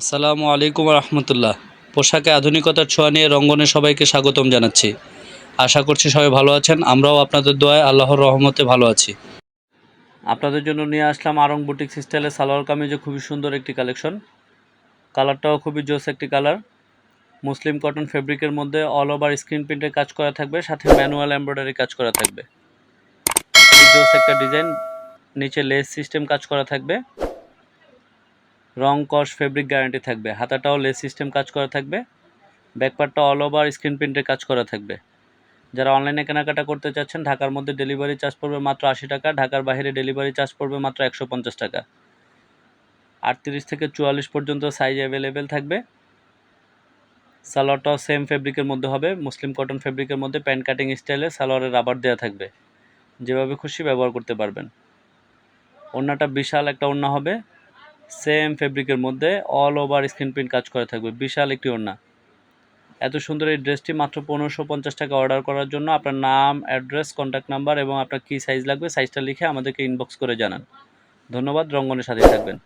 আসসালামু আলাইকুম রহমতুল্লাহ। পোশাকে আধুনিকতার ছোঁয়া নিয়ে রঙ্গনে সবাইকে স্বাগতম জানাচ্ছি। আশা করছি সবাই ভালো আছেন, আমরাও আপনাদের দোয়ায় আল্লাহর রহমতে ভালো আছি। আপনাদের জন্য নিয়ে আসলাম আরং বুটিক স্টাইলে সালোয়ার কামিজে খুবই সুন্দর একটি কালেকশন। কালারটাও খুবই জোস একটি কালার। মুসলিম কটন ফেব্রিকের মধ্যে অল ওভার স্ক্রিন প্রিন্টের কাজ করা থাকবে, সাথে ম্যানুয়াল এমব্রয়ডারি কাজ করা থাকবে। জোস একটা ডিজাইন, নিচে লেস সিস্টেম কাজ করা থাকবে। রং, কস ফেব্রিক গ্যারান্টি থাকবে। হাতাটাও লেস সিস্টেম কাজ করা থাকবে। ব্যাকপার্টটা অল ওভার স্ক্রিন প্রিন্টের কাজ করা থাকবে। যারা অনলাইনে কেনাকাটা করতে চাচ্ছেন, ঢাকার মধ্যে ডেলিভারি চার্জ পড়বে মাত্র আশি টাকা, ঢাকার বাইরে ডেলিভারি চার্জ পড়বে মাত্র একশো পঞ্চাশ টাকা। আটত্রিশ থেকে চুয়াল্লিশ পর্যন্ত সাইজ অ্যাভেলেবেল থাকবে। সালোয়ারটাও সেম ফেব্রিকের মধ্যে হবে, মুসলিম কটন ফেব্রিকের মধ্যে প্যান্ট কাটিং স্টাইলে সালোয়ারের রাবার দেওয়া থাকবে। যেভাবে খুশি ব্যবহার করতে পারবেন। ওড়নাটা বিশাল একটা ওড়না হবে। সেম ফেব্রিকের মধ্যে অল ওভার স্ক্রিন প্রিন্ট কাজ করে থাকবে। বিশাল একটি ওড়না। এত সুন্দর এই ড্রেসটি মাত্র পনেরোশো পঞ্চাশ টাকা অর্ডার করার জন্য আপনার নাম, অ্যাড্রেস কন্ট্যাক্ট নাম্বার এবং আপনার কী সাইজ লাগবে সাইজটা লিখে আমাদেরকে ইনবক্স করে জানান। ধন্যবাদ, রঙ্গনের সাথে থাকবেন।